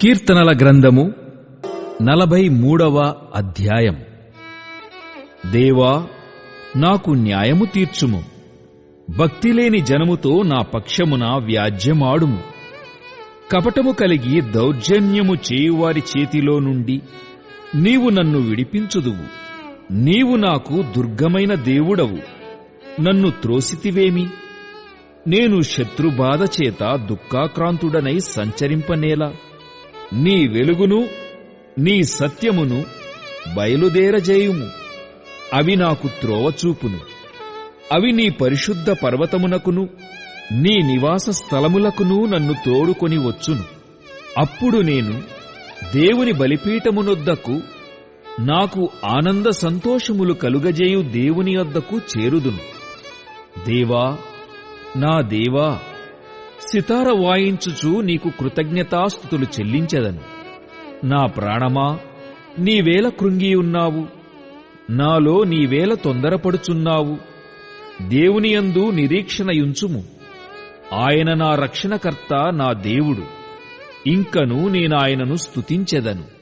కీర్తనల గ్రంథము నలభై మూడవ అధ్యాయం. దేవా నాకు న్యాయము తీర్చుము. భక్తిలేని జనముతో నా పక్షమున వ్యాజ్యమాడుము. కపటము కలిగి దౌర్జన్యము చేయువారి చేతిలో నుండి నీవు నన్ను విడిపించుదువు. నీవు నాకు దుర్గమైన దేవుడవు. నన్ను త్రోసితివేమి? నేను శత్రుబాధ చేత దుఃఖాక్రాంతుడనై సంచరింపనేలా? నీ వెలుగును నీ సత్యమును బయలుదేరజేయుము అవి నాకు త్రోవచూపును అవి నీ పరిశుద్ధ పర్వతమునకును నీ నివాస స్థలములకును నన్ను తోడుకొని వచ్చును. అప్పుడు నేను దేవుని బలిపీఠమునొద్దకు నాకు ఆనంద సంతోషములు కలుగజేయు దేవుని వద్దకు చేరుదును. దేవా నా దేవా సితార వాయించుచు నీకు కృతజ్ఞతాస్థుతులు చెల్లించదను. నా ప్రాణమా నీవేల కృంగియున్నావు నాలో నీవేల తొందరపడుచున్నావు. దేవునియందు నిరీక్షణయుంచుము. ఆయన నా రక్షణకర్త నా దేవుడు. ఇంకను నేనాయనను స్తుతించెదను.